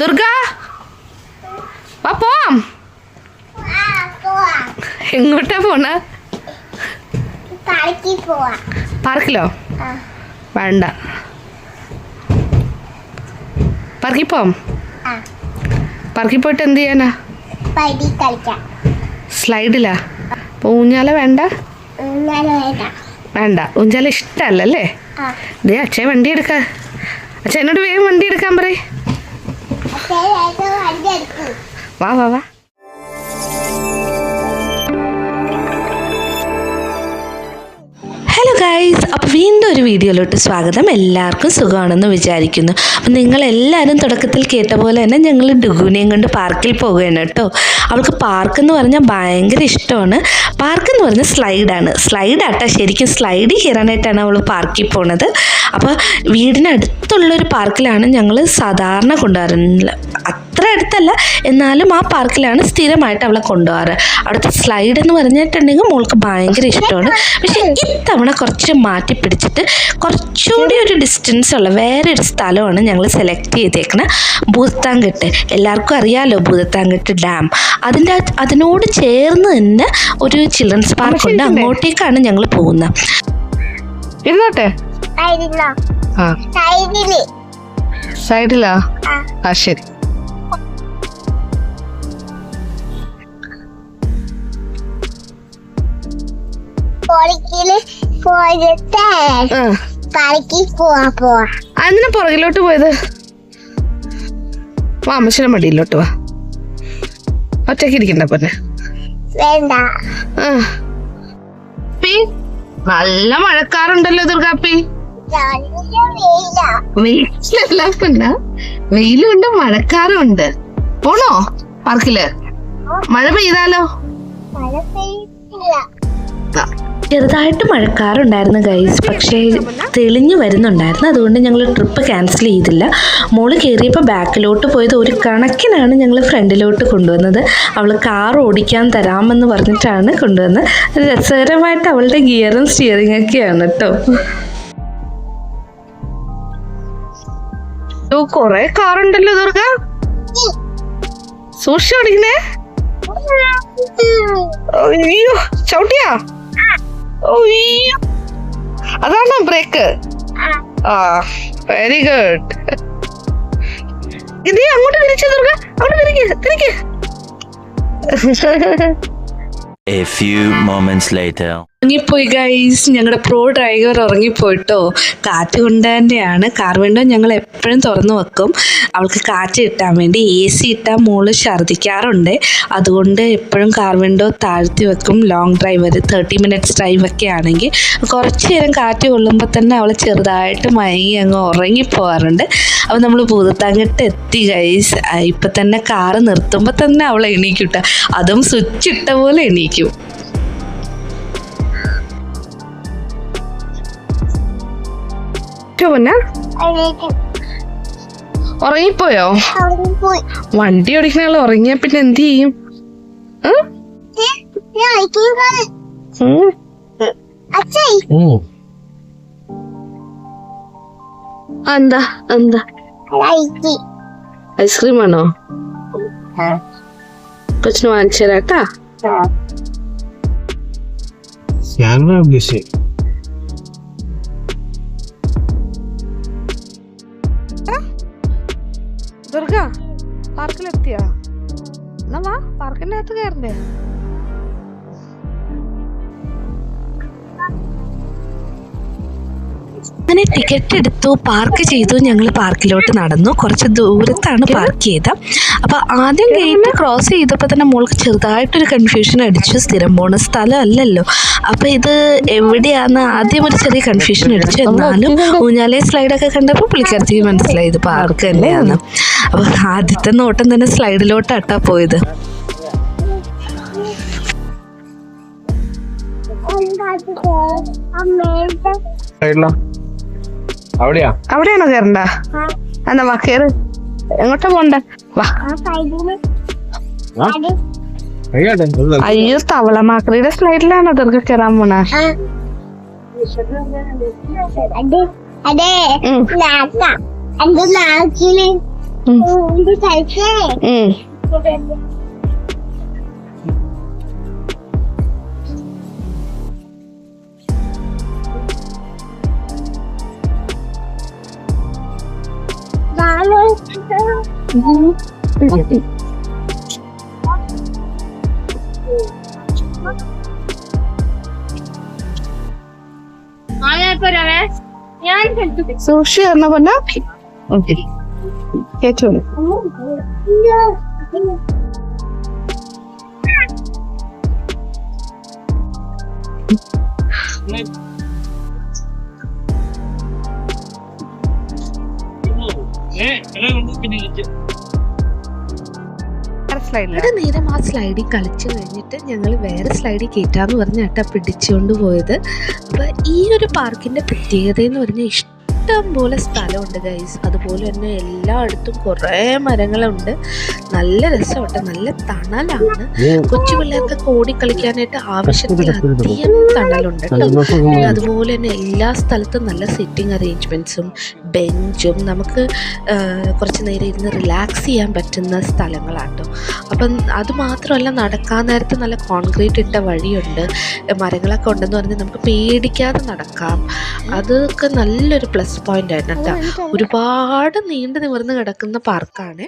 ദുർഗ വാ പോവാം. എങ്ങോട്ടാ പോണ? പാർക്കിലോ? വേണ്ട. പാർക്കിൽ പോവാം. പാർക്കിൽ പോയിട്ട് എന്ത് ചെയ്യാനാ? സ്ലൈഡിലാ? അപ്പോൾ ഊഞ്ഞാല വേണ്ട? വേണ്ട. ഊഞ്ഞാല ഇഷ്ടല്ലേ ദേ അച്ഛൻ വണ്ടി എടുക്ക അച്ഛൻ എന്നോട് വേഗം വണ്ടി എടുക്കാൻ പറയ്. അച്ഛൻ വേഗം വണ്ടി എടുക്കും വാ വാ വാ ഹലോ ഗൈസ് അപ്പോൾ വീണ്ടും ഒരു വീഡിയോയിലോട്ട് സ്വാഗതം. എല്ലാവർക്കും സുഖമാണെന്ന് വിചാരിക്കുന്നു. അപ്പം നിങ്ങളെല്ലാവരും തുടക്കത്തിൽ കേട്ട പോലെ തന്നെ ഞങ്ങൾ ഡുഗുനെയും കൊണ്ട് പാർക്കിൽ പോവുകയാണ് കേട്ടോ. അവൾക്ക് പാർക്ക് എന്ന് പറഞ്ഞാൽ ഭയങ്കര ഇഷ്ടമാണ്. പാർക്ക് എന്ന് പറഞ്ഞാൽ സ്ലൈഡാണ് സ്ലൈഡാട്ടോ ശരിക്കും സ്ലൈഡ് കയറാനായിട്ടാണ് അവൾ പാർക്കിൽ പോണത്. അപ്പോൾ വീടിനടുത്തുള്ളൊരു പാർക്കിലാണ് ഞങ്ങൾ സാധാരണ കൊണ്ടുപോകാറുള്ളത് അത്ര അടുത്തല്ല എന്നാലും ആ പാർക്കിലാണ് സ്ഥിരമായിട്ട് അവളെ കൊണ്ടുപോകാറ് അവിടുത്തെ സ്ലൈഡ് എന്ന് പറഞ്ഞിട്ടുണ്ടെങ്കിൽ മോൾക്ക് ഭയങ്കര ഇഷ്ടമാണ്. പക്ഷേ ഇത്തവണ കുറച്ച് മാറ്റി പിടിച്ചിട്ട് കുറച്ചുകൂടി ഒരു ഡിസ്റ്റൻസ് ഉള്ള വേറെ ഒരു സ്ഥലമാണ് ഞങ്ങൾ സെലക്ട് ചെയ്തേക്കുന്നത് ഭൂതത്താങ്കെട്ട്. എല്ലാവർക്കും അറിയാമല്ലോ ഭൂതത്താങ്കെട്ട് ഡാം അതിന്റെ അതിനോട് ചേർന്ന് തന്നെ ഒരു ചിൽഡ്രൻസ് പാർക്ക് ഉണ്ട്. അങ്ങോട്ടേക്കാണ് ഞങ്ങൾ പോകുന്നത് ഇരുന്നോട്ടെ? സൈഡിലോ? ആ. ശരി. പോയിട്ട് അതിനെ പുറകിലോട്ട് പോയത്? വാ അമ്മച്ചിയുടെ മടിയിലോട്ട് വാ. ഒറ്റയ്ക്ക് ഇരിക്കണ്ട പൊന്നെ. വേണ്ട. നല്ല മഴക്കാറുണ്ടല്ലോ ദുർഗാപ്പി. വെയിലല്ല പിന്നെ വെയിലുണ്ട് മഴക്കാറും ഉണ്ട് പോണോ പാർക്കിൽ? മഴ പെയ്താലോ? മഴ പെയ്യില്ല ആ. ചെറുതായിട്ട് മഴക്കാറുണ്ടായിരുന്നു ഗൈസ് പക്ഷേ തെളിഞ്ഞു വരുന്നുണ്ടായിരുന്നു. അതുകൊണ്ട് ഞങ്ങൾ ട്രിപ്പ് ക്യാൻസൽ ചെയ്തില്ല. മോൾ കയറിയപ്പോൾ ബാക്കിലോട്ട് പോയത് ഒരു കണക്കിനാണ് ഞങ്ങൾ ഫ്രണ്ടിലോട്ട് കൊണ്ടുവന്നത്. അവൾ കാർ ഓടിക്കാൻ തരാമെന്ന് പറഞ്ഞിട്ടാണ് കൊണ്ടുവന്നത്. രസകരമായിട്ട് അവളുടെ ഗിയറും സ്റ്റിയറിംഗ് ഒക്കെയാണ് കേട്ടോ കൊറേ കാറുണ്ടല്ലോ ദുർഗ. സൂക്ഷിച്ചു ഓടിക്കണേ അയ്യോ ചവിട്ടിയാ? അതാണോ ബ്രേക്ക് ആ വെരി ഗുഡ് ഇത് അങ്ങോട്ട് തിരിച്ചു ദുർഗ. അങ്ങോട്ട് തിരിക്ക് തിരിക്ക്. A few moments later. ഉറങ്ങിപ്പോയി ഗൈസ് ഞങ്ങളുടെ പ്രോ ഡ്രൈവർ ഉറങ്ങിപ്പോയിട്ടോ. കാറ്റ് കൊണ്ടതിന്റെയാണ് കാർ വിൻഡോ ഞങ്ങൾ എപ്പോഴും തുറന്നു വെക്കും. അവൾക്ക് കാറ്റ് കിട്ടാൻ വേണ്ടി എ സി ഇട്ടാൽ മോൾ ഛർദ്ദിക്കാറുണ്ട് അതുകൊണ്ട് എപ്പോഴും കാർ വിൻഡോ താഴ്ത്തി വെക്കും. Long driver thirty minutes drive ഒക്കെ ആണെങ്കിൽ കുറച്ച് നേരം കാറ്റ് കൊള്ളുമ്പോൾ തന്നെ അവൾ ചെറുതായിട്ട് മയങ്ങി അങ്ങ് ഉറങ്ങിപ്പോവാറുണ്ട്. അപ്പോൾ നമ്മൾ ഭൂതത്താങ്കട്ട് എത്തി ഗൈസ് ഇപ്പം തന്നെ കാറ് നിർത്തുമ്പോൾ തന്നെ അവൾ എണീക്കും കേട്ടോ അതും സ്വിച്ച് ഇട്ട പോലെ എണീക്കും. പൊന്നെ അതിലേക്ക് ഉറങ്ങിപ്പോയോ? പോയി വണ്ടി ഓടിക്കുന്ന ആൾ ഉറങ്ങിയ പിന്നെ എന്ത് ചെയ്യും? ഞാൻ എന്താ എന്താ? ഐസ്ക്രീം ആണോ കൊച്ചിന് വാങ്ങിച്ചു തരാട്ടാ ക്യാമറ അങ്ങനെ ടിക്കറ്റ് എടുത്തു പാർക്ക് ചെയ്തു. ഞങ്ങൾ പാർക്കിലോട്ട് നടന്നു. കുറച്ച് ദൂരത്താണ് പാർക്ക് ചെയ്തത്. അപ്പോൾ ആദ്യം ഗേറ്റ് ക്രോസ് ചെയ്തപ്പോൾ തന്നെ മോൾക്ക് ചെറുതായിട്ടൊരു കൺഫ്യൂഷൻ അടിച്ചു. സ്ഥിരം പോണ സ്ഥലം അല്ലല്ലോ അപ്പോൾ ഇത് എവിടെയാന്ന് ആദ്യം ഒരു ചെറിയ കൺഫ്യൂഷൻ അടിച്ചു. എന്നാലും ഊഞ്ഞാലെ സ്ലൈഡൊക്കെ കണ്ടപ്പോൾ പുള്ളിക്കാരത്തേക്ക് മനസ്സിലായി ഇത് പാർക്ക് തന്നെയാണ്. അപ്പോൾ ആദ്യത്തെ നോട്ടം തന്നെ സ്ലൈഡിലോട്ടാട്ടാ പോയത്. അമ്മേന്റെ സൈഡിലോ അവിടെയാ? അവിടെയാണോ കേറണ്ട? എന്നാ വാ കേറ്. എങ്ങോട്ടാ പോണ്ട? വാ. അയ്യോ തവളമാക്രിയുടെ സ്ലൈഡിലാണോ ദുർഗ കയറാൻ പോണ? അതെ അതെ ഉം. നാക്ക അത് നാക്കിൽ ഇത് കഴിച്ചേ ഉം. ഞാൻ സൂക്ഷി എന്ന പറഞ്ഞ നേരം ആ സ്ലൈഡിൽ കളിച്ചു കഴിഞ്ഞിട്ട് ഞങ്ങൾ വേറെ സ്ലൈഡിൽ കയറ്റാന്ന് പറഞ്ഞാട്ടാ പിടിച്ചുകൊണ്ട് പോയത്. അപ്പോൾ ഈ ഒരു പാർക്കിന്റെ പ്രത്യേകത എന്ന് പറഞ്ഞാൽ ഇഷ്ടം പോലെ സ്ഥലമുണ്ട് ഗൈസ് അതുപോലെ തന്നെ എല്ലായിടത്തും കുറേ മരങ്ങളുണ്ട്. നല്ല രസമുണ്ട് നല്ല തണലാണ്. കൊച്ചു പിള്ളേർക്കൊക്കെ ഓടിക്കളിക്കാനായിട്ട് ആവശ്യത്തിലധികം തണലുണ്ട് കേട്ടോ. പിന്നെ അതുപോലെ തന്നെ എല്ലാ സ്ഥലത്തും നല്ല സിറ്റിംഗ് അറേഞ്ച്മെന്റ്സും ബെഞ്ചും നമുക്ക് കുറച്ച് നേരം ഇരുന്ന് റിലാക്സ് ചെയ്യാൻ പറ്റുന്ന സ്ഥലങ്ങളാട്ടോ. അപ്പം അതുമാത്രമല്ല നടക്കാൻ നേരത്തെ നല്ല കോൺക്രീറ്റ് ഇട്ട വഴിയുണ്ട്. മരങ്ങളൊക്കെ ഉണ്ടെന്ന് പറഞ്ഞാൽ നമുക്ക് പേടിക്കാതെ നടക്കാം. അതൊക്കെ നല്ലൊരു പ്ലസ് പോയിന്റ് ആയിരുന്നു കേട്ടോ ഒരുപാട് നീണ്ടു നിവർന്ന് കിടക്കുന്ന പാർക്കാണ്.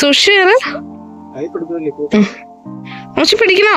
സുഷി കുറച്ച് പിടിക്കണോ?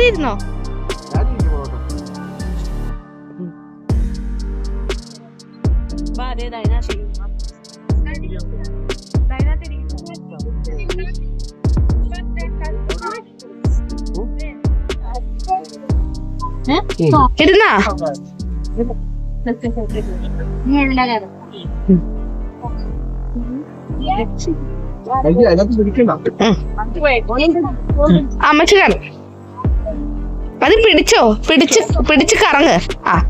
れるのバーでダイナテリーマップス。ダイナテリーマップス。蹴るな。あ、間違える。അത് പിടിച്ചോ? പിടിച്ച് പിടിച്ച് കറങ്ങ്. ആ.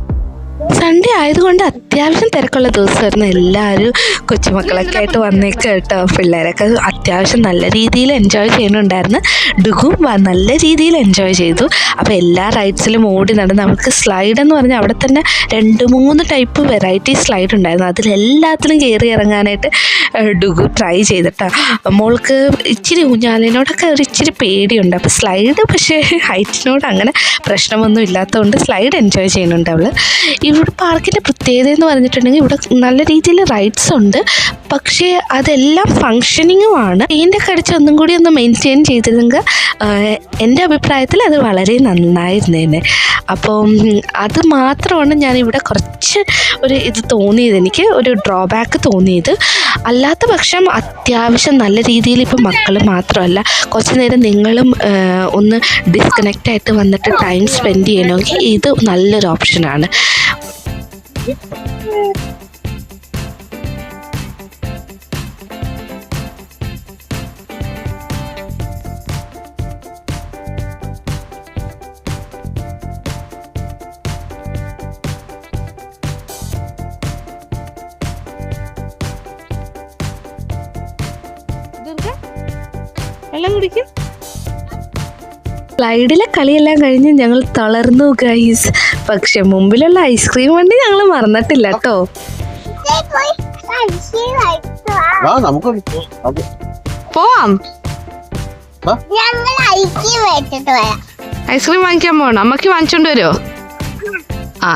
സൺഡേ ആയതുകൊണ്ട് അത്യാവശ്യം തിരക്കുള്ള ദിവസമായിരുന്നു. എല്ലാവരും കൊച്ചുമക്കളൊക്കെ ആയിട്ട് വന്നേക്ക് കേട്ടോ. പിള്ളേരൊക്കെ അത്യാവശ്യം നല്ല രീതിയിൽ എൻജോയ് ചെയ്യുന്നുണ്ടായിരുന്നു. ഡുഗും നല്ല രീതിയിൽ എൻജോയ് ചെയ്തു. അപ്പോൾ എല്ലാ റൈഡ്സിലും ഓടി നടന്ന് അവർക്ക് സ്ലൈഡ് എന്ന് പറഞ്ഞാൽ അവിടെ തന്നെ രണ്ട് മൂന്ന് ടൈപ്പ് വെറൈറ്റി സ്ലൈഡ് ഉണ്ടായിരുന്നു. അതിലെല്ലാത്തിലും കയറി ഇറങ്ങാനായിട്ട് ഡുഗു ട്രൈ ചെയ്തിട്ടാ. മോൾക്ക് ഇച്ചിരി ഊഞ്ഞാലിനോടൊക്കെ ഒരു ഇച്ചിരി പേടിയുണ്ട്. അപ്പോൾ സ്ലൈഡ് പക്ഷേ ഹൈറ്റിനോട് അങ്ങനെ പ്രശ്നമൊന്നും ഇല്ലാത്തതുകൊണ്ട് സ്ലൈഡ് എൻജോയ് ചെയ്യുന്നുണ്ട് അവൾ ഇവിടെ പാർക്കിന്റെ പ്രത്യേകത എന്ന് പറഞ്ഞിട്ടുണ്ടെങ്കിൽ ഇവിടെ നല്ല രീതിയിൽ റൈഡ്സ് ഉണ്ട്. പക്ഷേ അതെല്ലാം ഫങ്ഷനിങ്ങുമാണ് ഇതിന്റെ കടിച്ച് ഒന്നും കൂടി ഒന്ന് മെയിന്റെയിൻ ചെയ്തിരുന്നെങ്കിൽ എന്റെ അഭിപ്രായത്തിൽ അത് വളരെ നന്നായിരുന്നേനെ. അപ്പോൾ അത് മാത്രമാണ് ഞാൻ ഇവിടെ കുറച്ച് ഒരു ഇത് തോന്നിയത്. എനിക്ക് ഒരു ഡ്രോബാക്ക് തോന്നിയത്. അല്ലാത്ത പക്ഷം അത്യാവശ്യം നല്ല രീതിയിൽ ഇപ്പോൾ മക്കൾ മാത്രമല്ല കുറച്ച് നേരം നിങ്ങളും ഒന്ന് ഡിസ്കണക്റ്റ് ആയിട്ട് വന്നിട്ട് ടൈം സ്പെൻഡ് ചെയ്യണമെങ്കിൽ ഇത് നല്ലൊരു ഓപ്ഷനാണ് സ്ലൈഡിലെ കളിയെല്ലാം കഴിഞ്ഞ് ഞങ്ങൾ തളർന്നു ഗൈസ് പക്ഷെ മുമ്പിലുള്ള ഐസ്ക്രീം വണ്ടി ഞങ്ങൾ മറന്നിട്ടില്ല കേട്ടോ. പോവാം. ഐസ്ക്രീം വാങ്ങിക്കാൻ പോകണം അമ്മയ്ക്ക് വാങ്ങിച്ചോണ്ട് വരുമോ ആ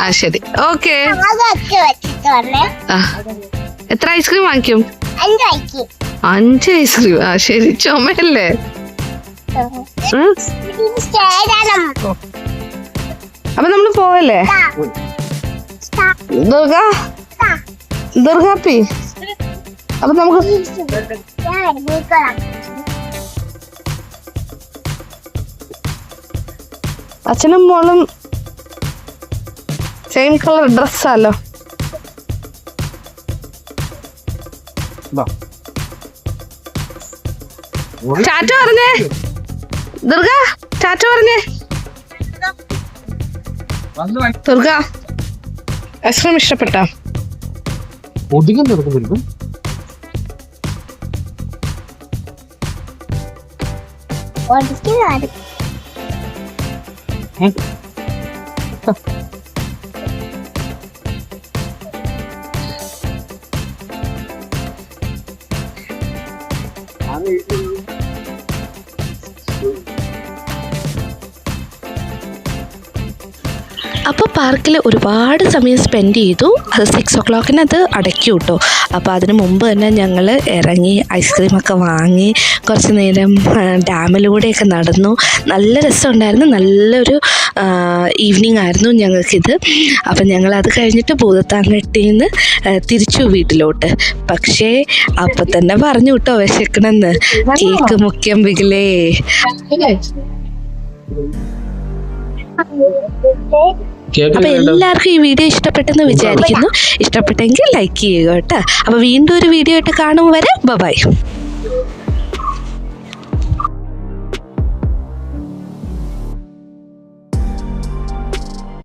ആ ശരി. ഓക്കെ. എത്ര ഐസ്ക്രീം വാങ്ങിക്കും? അഞ്ച് ഐസ്ക്രീം ആ ശരി. ചുമയല്ലേ? അപ്പൊ നമ്മൾ പോവല്ലേ? ദുർഗ? ദുർഗാപ്പി? അപ്പൊ നമുക്ക് അച്ഛനും മോളും സെയിം കളർ ഡ്രസ്സാലോ. ചാറ്റ പറഞ്ഞേ. ദുർഗ ടാറ്റ പറഞ്ഞേ. ദുർഗ ഐസ്ക്രീം ഇഷ്ടപ്പെട്ടോ? ഒതുങ്ങി നിർത്തുന്നില്ല ഒടിക്കുന്നത് പാർക്കിൽ ഒരുപാട് സമയം സ്പെൻഡ് ചെയ്തു. അത് സിക്സ് ഒ ക്ലോക്കിന് അത് അടയ്ക്കും കേട്ടോ അപ്പോൾ അതിന് മുമ്പ് തന്നെ ഞങ്ങൾ ഇറങ്ങി ഐസ്ക്രീമൊക്കെ വാങ്ങി കുറച്ച് നേരം ഡാമിലൂടെയൊക്കെ നടന്നു. നല്ല രസമുണ്ടായിരുന്നു. നല്ലൊരു ഈവനിങ് ആയിരുന്നു ഞങ്ങൾക്കിത്. അപ്പം ഞങ്ങൾ അത് കഴിഞ്ഞിട്ട് ഭൂതത്താൻകെട്ടിയിൽ നിന്ന് തിരിച്ചു വീട്ടിലോട്ട്. പക്ഷേ അപ്പം തന്നെ പറഞ്ഞു കേട്ടോ വിശക്കണമെന്ന് കേക്ക് മുഖ്യം ബിഗിലേ അപ്പൊ എല്ലാവർക്കും ഈ വീഡിയോ ഇഷ്ടപ്പെട്ടെന്ന് വിചാരിക്കുന്നു. ഇഷ്ടപ്പെട്ടെങ്കിൽ ലൈക്ക് ചെയ്യുക കേട്ടോ. അപ്പൊ വീണ്ടും ഒരു വീഡിയോ ആയിട്ട് കാണും വരെ. ബൈ